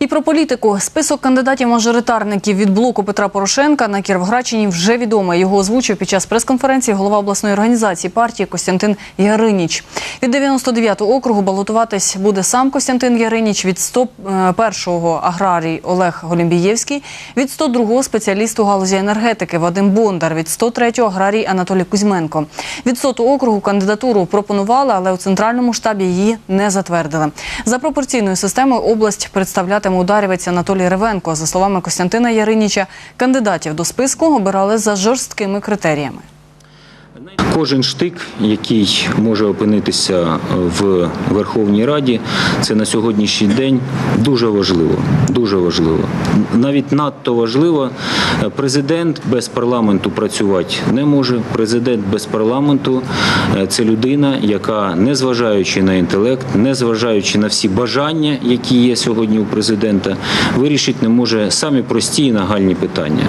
І про політику. Список кандидатів-мажоритарників від блоку Петра Порошенка на Кіровградщині вже відомий. Його озвучив під час прес-конференції голова обласної організації партії Костянтин Яриніч. Від 99-го округу балотуватись буде сам Костянтин Яриніч, від 101-го аграрій Олег Голімбієвський, від 102-го спеціаліст у галузі енергетики Вадим Бондар, від 103-го аграрій Анатолій Кузьменко. Від 100-го округу кандидатуру пропонували, але у центральному штабі її не затвердили. За пропорційною системою область представлятиме ударівець Анатолій Ревенко. За словами Костянтина Яриніча, кандидатів до списку обирали за жорсткими критеріями. Кожен штик, який може опинитися в Верховній Раді, це на сьогоднішній день дуже важливо. Дуже важливо. Навіть надто важливо. Президент без парламенту працювати не може. Президент без парламенту е, це людина, яка, незважаючи на інтелект, незважаючи на всі бажання, які є сьогодні у президента, вирішити не може самі прості і нагальні питання.